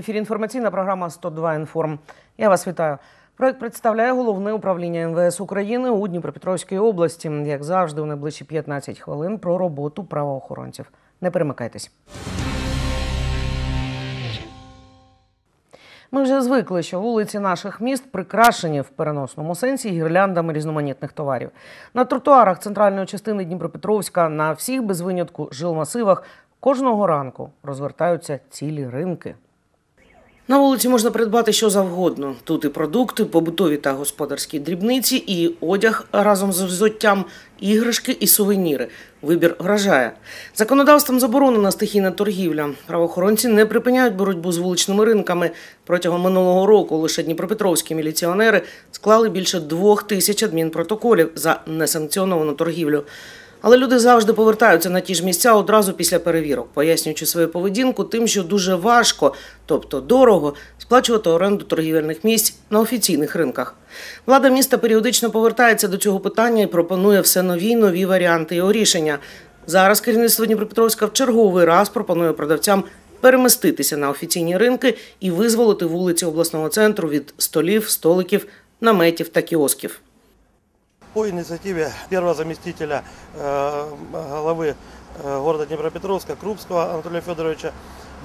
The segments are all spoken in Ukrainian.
ефірі інформаційна програма 102 інформ. Я вас вітаю. Проект представляє головне управління МВС України у Дніпропетровській області. Як завжди, у найближчі 15 хвилин про роботу правоохоронців. Не перемикайтесь. Ми вже звикли, що вулиці наших міст прикрашені в переносному сенсі гірляндами різноманітних товарів. На тротуарах центральної частини Дніпропетровська на всіх без винятку жилмасивах кожного ранку розвертаються цілі ринки. На вулиці можна придбати що завгодно. Тут і продукти, побутові та господарські дрібниці, і одяг разом з взуттям, іграшки і сувеніри. Вибір вражає. Законодавством заборонена стихійна торгівля. Правоохоронці не припиняють боротьбу з вуличними ринками. Протягом минулого року лише дніпропетровські міліціонери склали більше двох тисяч адмінпротоколів за несанкціоновану торгівлю. Але люди завжди повертаються на ті ж місця одразу після перевірок, пояснюючи свою поведінку тим, що дуже важко, тобто дорого, сплачувати оренду торгівельних місць на офіційних ринках. Влада міста періодично повертається до цього питання і пропонує все нові й нові варіанти його рішення. Зараз керівництво Дніпропетровська в черговий раз пропонує продавцям переміститися на офіційні ринки і визволити вулиці обласного центру від столів, столиків, наметів та кіосків. По инициативе первого заместителя э, главы э, города Днепропетровска Крупского Анатолия Федоровича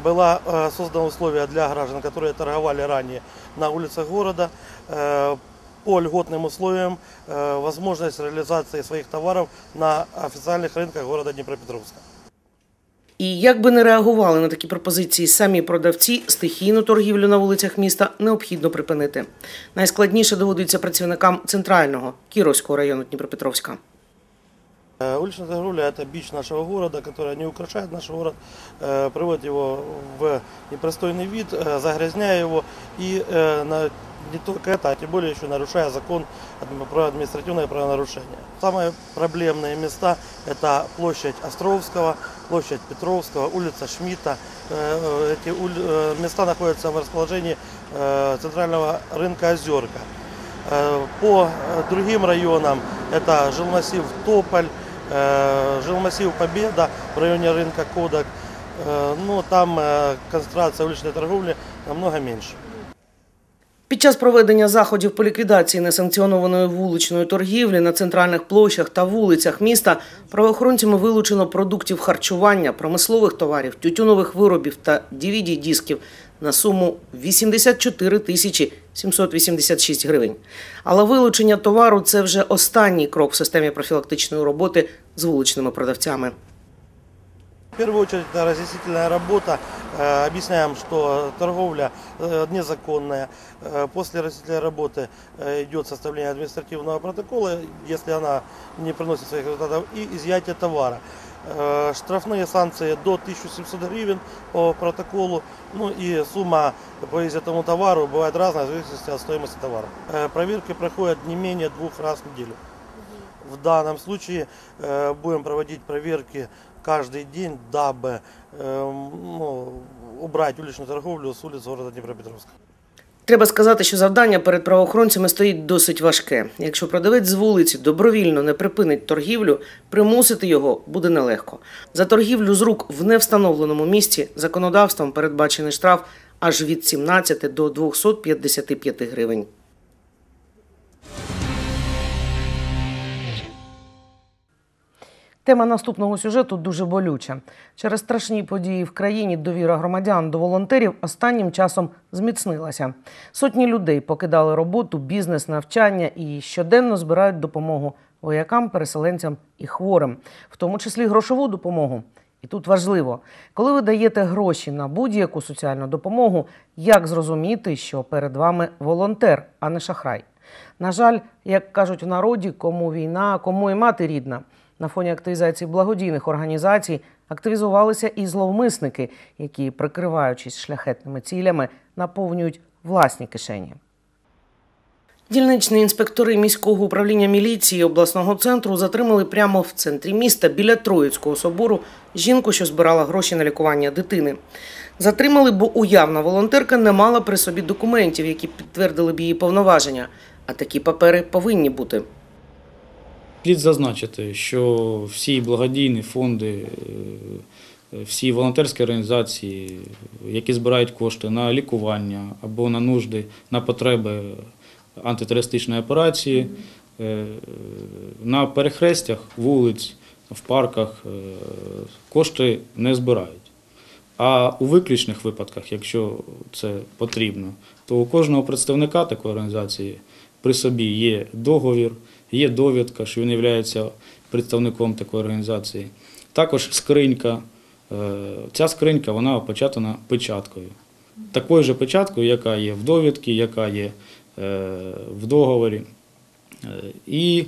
была э, создана условия для граждан, которые торговали ранее на улицах города, по льготным условиям возможность реализации своих товаров на официальных рынках города Днепропетровска. І як би не реагували на такі пропозиції самі продавці, стихійну торгівлю на вулицях міста необхідно припинити. Найскладніше доводиться працівникам центрального Кіровського району Дніпропетровська. Э, Уличная торговля – это бич нашего города, которая не украшает наш город, э, приводит его в непристойный вид, э, загрязняя его и э, на- не только это, а тем более еще нарушая закон адми- про административное правонарушение. Самые проблемные места – это площадь Островского, площадь Петровского, улица Шмидта. Э, э, Эти э, места находятся в расположении центрального рынка «Озерка». По другим районам это жилмассив Тополь, жилмассив Победа в районе рынка Кодак. Э, Ну, там концентрация уличной торговли намного меньше. Під час проведення заходів по ліквідації несанкціонованої вуличної торгівлі на центральних площах та вулицях міста правоохоронцями вилучено продуктів харчування, промислових товарів, тютюнових виробів та DVD-дисків на суму 84 тисячі 786 гривень. Але вилучення товару це вже останній крок в системі профілактичної роботи з вуличними продавцями. В первую очередь это разъяснительная работа. Э, Объясняем, что торговля э, незаконная. Э, После разъяснительной работы идет составление административного протокола, если она не приносит своих результатов, и изъятие товара. Штрафные санкции до 1700 гривен по протоколу. Ну и сумма по изъятому товару бывает разная в зависимости от стоимости товара. Проверки проходят не менее двух раз в неделю. В данном случае будем проводить проверки каждый день, дабы э, ну, убрать уличную торговлю с улиц города Днепропетровска. Треба сказати, що завдання перед правоохоронцями стоїть досить важке. Якщо продавець з вулиці добровільно не припинить торгівлю, примусити його буде нелегко. За торгівлю з рук в невстановленому місці законодавством передбачений штраф аж від 17 до 255 гривень. Тема наступного сюжету дуже болюча. Через страшні події в країні довіра громадян до волонтерів останнім часом зміцнилася. Сотні людей покидали роботу, бізнес, навчання і щоденно збирають допомогу воякам, переселенцям і хворим, в тому числі грошову допомогу. І тут важливо, коли ви даєте гроші на будь-яку соціальну допомогу, як зрозуміти, що перед вами волонтер, а не шахрай. На жаль, як кажуть в народі, кому війна, кому і мати рідна. На фоні активізації благодійних організацій активізувалися і зловмисники, які, прикриваючись шляхетними цілями, наповнюють власні кишені. Дільничні інспектори міського управління міліції обласного центру затримали прямо в центрі міста біля Троїцького собору жінку, що збирала гроші на лікування дитини. Затримали, бо уявна волонтерка не мала при собі документів, які підтвердили б її повноваження. А такі папери повинні бути. Слід зазначити, що всі благодійні фонди, е, всі волонтерські організації, які збирають кошти на лікування або на нужди, на потреби антитерористичної операції, е, на перехрестях вулиць, в парках е, кошти не збирають. А у виключних випадках, якщо це потрібно, то у кожного представника такої організації при собі є договір, є довідка, що він є представником такої організації. Також скринька. Е, Ця скринька вона опечатана печаткою. Такою же печаткою, яка є в довідці, яка є е, в договорі. Е, І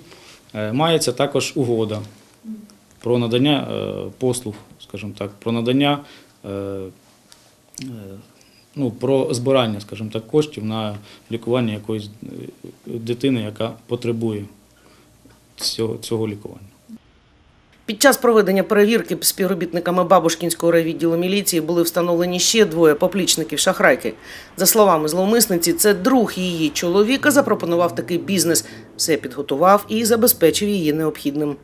мається також угода про надання послуг, скажімо так, про надання ну, про збирання, скажімо так, коштів на лікування якоїсь дитини, яка потребує цього, цього лікування. Під час проведення перевірки співробітниками Бабушкінського райвідділу міліції були встановлені ще двоє поплічників шахрайки. За словами зловмисниці, це друг її чоловіка запропонував такий бізнес, все підготував і забезпечив її необхідним.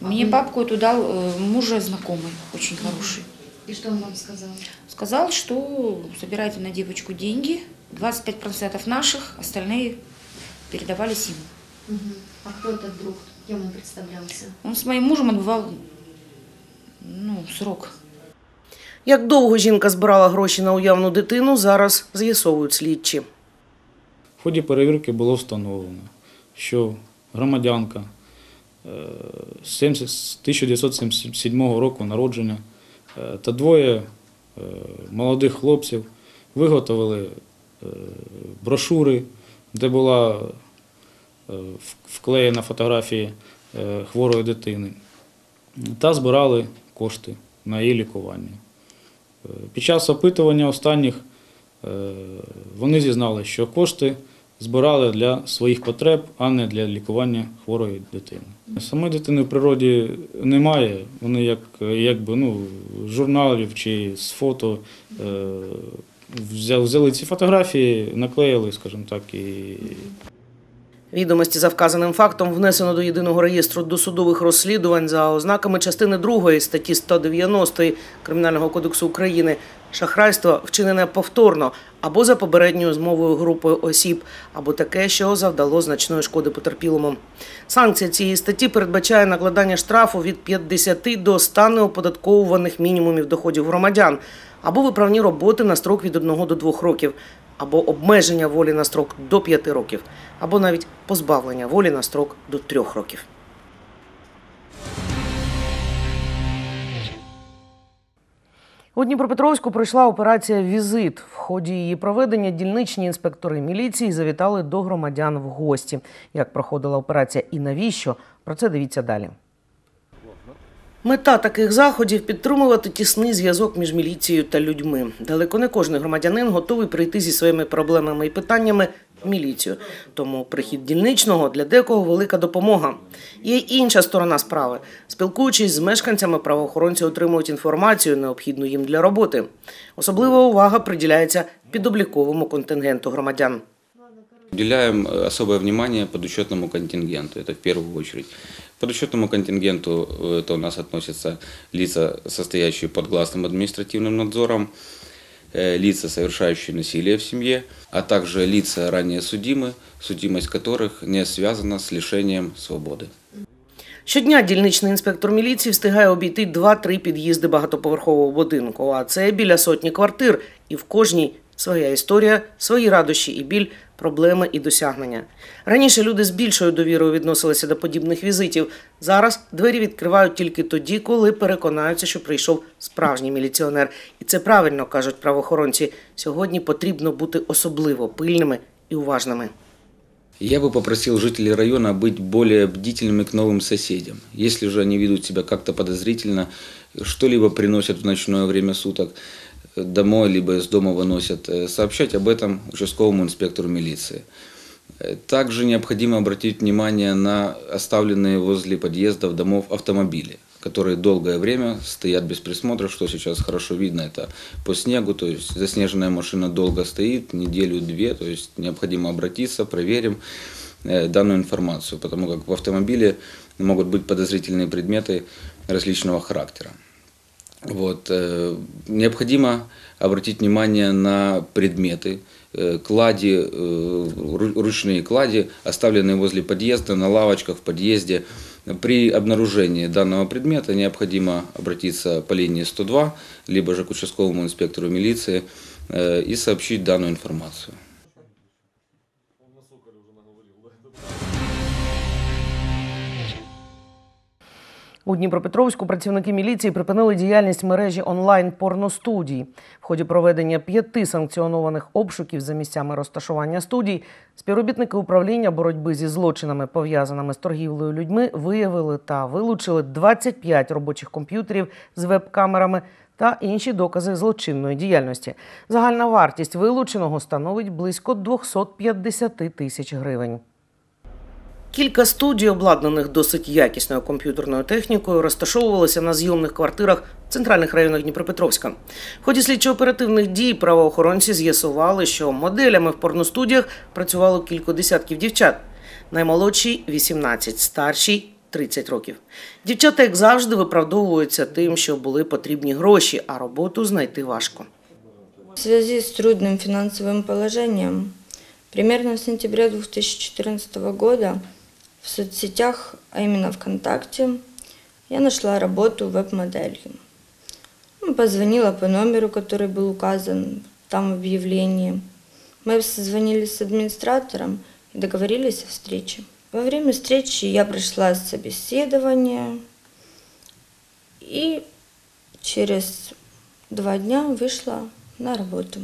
Мне бабку эту дал э, мужа знакомый, очень хороший. И что он вам сказал? Сказал, что собирайте на девочку деньги, 25% наших, остальные передавались ему. А кто этот друг? Кем он представлялся? Он с моим мужем отбывал ну, срок. Як довго жінка збирала гроші на уявну дитину, зараз з'ясовують слідчі. В ході перевірки було встановлено, що громадянка е, з 1977 року народження е, та двоє е, молодих хлопців виготовили е, брошури, де була е, вклеєна фотографія е, хворої дитини, та збирали кошти на її лікування. Е, Під час опитування останніх е, вони зізнали, що кошти збирали для своїх потреб, а не для лікування хворої дитини. Самої дитини в природі немає. Вони як, якби, ну, з журналів чи з фото е, взяли ці фотографії, наклеїли, скажімо так, і Відомості за вказаним фактом внесено до єдиного реєстру досудових розслідувань за ознаками частини 2 статті 190 Кримінального кодексу України. Шахрайство вчинене повторно або за попередньою змовою групою осіб, або таке, що завдало значної шкоди потерпілому. Санкція цієї статті передбачає накладання штрафу від 50 до 100 неоподатковуваних мінімумів доходів громадян, або виправні роботи на строк від 1 до 2 років, або обмеження волі на строк до 5 років, або навіть позбавлення волі на строк до 3 років. У Дніпропетровську пройшла операція Візит. В ході її проведення дільничні інспектори міліції завітали до громадян в гості. Як проходила операція і навіщо? Про це дивіться далі. Мета таких заходів підтримувати тісний зв'язок між міліцією та людьми. Далеко не кожен громадянин готовий прийти зі своїми проблемами і питаннями в міліцію. Тому прихід дільничного для декого велика допомога. Є інша сторона справи. Спілкуючись з мешканцями, правоохоронці отримують інформацію, необхідну їм для роботи. Особлива увага приділяється підобліковому контингенту громадян Уделяем э, особое внимание подучетному контингенту, это в первую очередь. К подучетному контингенту э, это у нас относятся лица, состоящие под гласным административным надзором, э, лица, совершающие насилие в семье, а также лица ранее судимы, судимость которых не связана с лишением свободы. Щодня дільничний інспектор міліції встигає обійти 2-3 під'їзди багатоповерхового будинку. А це біля сотні квартир, і в кожній своя історія, свої радощі і біль, проблеми і досягнення. Раніше люди з більшою довірою відносилися до подібних візитів. Зараз двері відкривають тільки тоді, коли переконаються, що прийшов справжній міліціонер. І це правильно кажуть правоохоронці. Сьогодні потрібно бути особливо пильними і уважними. Я бы попросил жителей района быть более бдительными к новым соседям. Если же они ведут себя как-то подозрительно, что-либо приносят в ночное время суток э, домой, либо из дома выносят, э, сообщать об этом участковому инспектору милиции. Э, Также необходимо обратить внимание на оставленные возле подъездов домов автомобили, которые долгое время стоят без присмотра, что сейчас хорошо видно, это по снегу, то есть заснеженная машина долго стоит, неделю-две, то есть необходимо обратиться, проверим э, данную информацию, потому как в автомобиле могут быть подозрительные предметы различного характера. Вот. э, Необходимо обратить внимание на предметы, э, клади, э, ру- ручные клади, оставленные возле подъезда, на лавочках в подъезде. При обнаружении данного предмета необходимо обратиться по линии 102, либо же к участковому инспектору милиции э, и сообщить данную информацию. У Дніпропетровську працівники міліції припинили діяльність мережі онлайн порностудій. В ході проведення п'яти санкціонованих обшуків за місцями розташування студій співробітники управління боротьби зі злочинами, пов'язаними з торгівлею людьми, виявили та вилучили 25 робочих комп'ютерів з веб-камерами та інші докази злочинної діяльності. Загальна вартість вилученого становить близько 250 тисяч гривень. Кілька студій, обладнаних досить якісною комп'ютерною технікою, розташовувалися на зйомних квартирах в центральних районах Дніпропетровська. В ході слідчо-оперативних дій правоохоронці з'ясували, що моделями в порностудіях працювало кілька десятків дівчат. Наймолодшій 18, старшій 30 років. Дівчата, як завжди, виправдовуються тим, що були потрібні гроші, а роботу знайти важко. В связи с трудным финансовым положением, примерно в сентябре 2014 года в соцсетях, а именно ВКонтакте, я нашла работу веб-моделью. Ну, Позвонила по номеру, который был указан там в объявлении. Мы созвонились с администратором и договорились о встрече. Во время встречи я прошла собеседование и через два дня вышла на работу.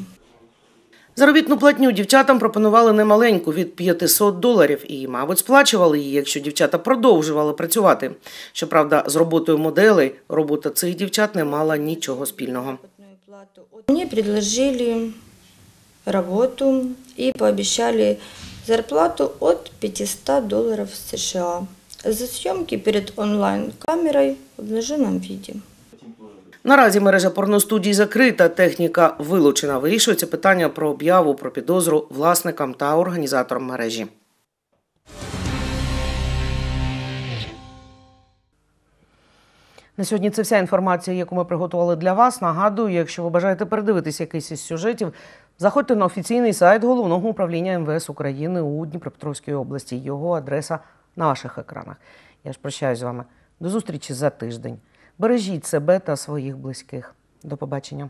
Заробітну платню дівчатам пропонували немаленьку від 500 доларів і, мабуть, сплачували її, якщо дівчата продовжували працювати. Щоправда, з роботою моделей робота цих дівчат не мала нічого спільного. Мне предложили работу и пообещали зарплату от 500 долларов США за съемки перед онлайн-камерой в обнаженном виде. Наразі мережа порностудій закрита, техніка вилучена. Вирішується питання про об'яву про підозру власникам та організаторам мережі. На сьогодні це вся інформація, яку ми приготували для вас. Нагадую, якщо ви бажаєте передивитися якийсь із сюжетів, заходьте на офіційний сайт головного управління МВС України у Дніпропетровській області. Його адреса на ваших екранах. Я ж прощаюсь з вами. До зустрічі за тиждень. Бережіть себе та своїх близьких. До побачення.